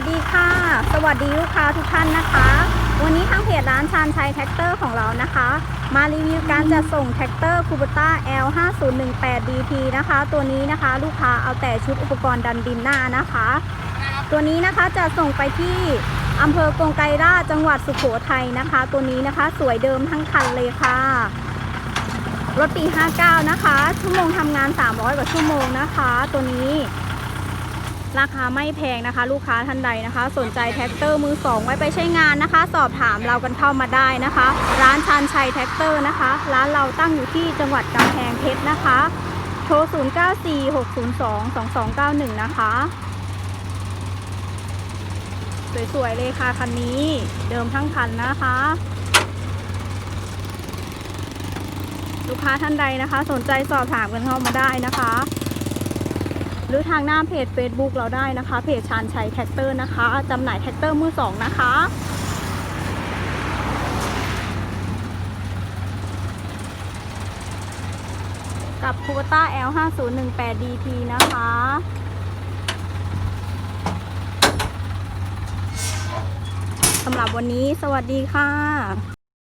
สดีค่ะ สวัสดีลูกค้าทุกท่านนะคะ วันนี้ทางเพจร้านชานชัยแท็กเตอร์ของเรานะคะ มารีวิวการจัดส่งแท็กเตอร์คูปต้า L 5 0 1 8 DT นะคะ ตัวนี้นะคะลูกค้าเอาแต่ชุดอุปกรณ์ดันดินหน้านะคะ ตัวนี้นะคะจะส่งไปที่อำเภอกงไกรราชจังหวัดสุโขทัยนะคะ ตัวนี้นะคะสวยเดิมทั้งคันเลยค่ะ รถปี 59 นะคะ ชั่วโมงทำงาน 300 กว่าชั่วโมงนะคะ ตัวนี้ ราคาไม่แพงนะคะ ลูกค้าท่านใดนะคะ สนใจแท็กเตอร์มือสองไว้ไปใช้งานนะคะ สอบถามเรากันเข้ามาได้นะคะ ร้านชานชัยแท็กเตอร์นะคะ ร้านเราตั้งอยู่ที่จังหวัดกำแพงเพชรนะคะ โทร 0946022291 นะคะ สวยๆเลยค่ะคันนี้ เดิมทั้งคันนะคะลูกค้าท่านใดนะคะ สนใจสอบถามกันเข้ามาได้นะคะ หรือทางหน้าเพจ Facebook เราได้นะคะ เพจชานชัยแท็กเตอร์นะคะจำหน่ายแท็กเตอร์มือสองนะคะกับคูปต้า L 5 0 1 8 DT นะคะ สำหรับวันนี้สวัสดีค่ะ